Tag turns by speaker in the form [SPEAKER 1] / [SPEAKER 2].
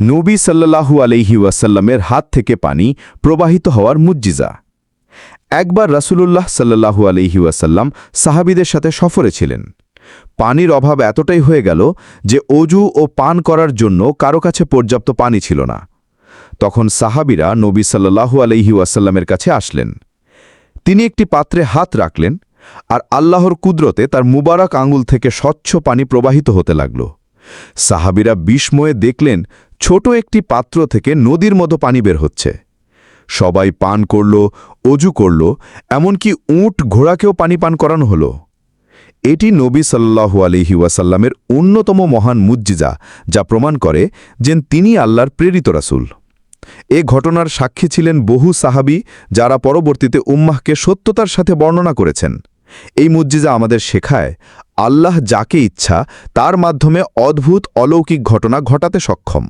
[SPEAKER 1] নবী সাল্লাল্লাহু আলহি ওয়াসাল্লামের হাত থেকে পানি প্রবাহিত হওয়ার মুজ্জিজা। একবার রাসূলুল্লাহ সাল্লাল্লাহু আলহি ওয়াসাল্লাম সাহাবিদের সাথে সফরে ছিলেন। পানির অভাব এতটাই হয়ে গেল যে অজু ও পান করার জন্য কারও কাছে পর্যাপ্ত পানি ছিল না। তখন সাহাবিরা নবী সাল্লাল্লাহু আলহি ওয়াসাল্লামের কাছে আসলেন। তিনি একটি পাত্রে হাত রাখলেন আর আল্লাহর কুদরতে তার মুবারক আঙুল থেকে স্বচ্ছ পানি প্রবাহিত হতে লাগল। সাহাবিরা বিস্ময়ে দেখলেন ছোট একটি পাত্র থেকে নদীর মতো পানি বের হচ্ছে। সবাই পান করল, অজু করল, এমনকি উঁট ঘোড়াকেও পানি পান করানো হল। এটি নবী সাল্লাহু আলহি ওয়াসাল্লামের অন্যতম মহান মুজ্জিজা যা প্রমাণ করে যে তিনি আল্লাহর প্রেরিত রাসুল। এ ঘটনার সাক্ষী ছিলেন বহু সাহাবী যারা পরবর্তীতে উম্মাহকে সত্যতার সাথে বর্ণনা করেছেন। এই মুজ্জিজা আমাদের শেখায়, আল্লাহ যাকে ইচ্ছা, তার মাধ্যমে অদ্ভুত অলৌকিক ঘটনা ঘটাতে সক্ষম।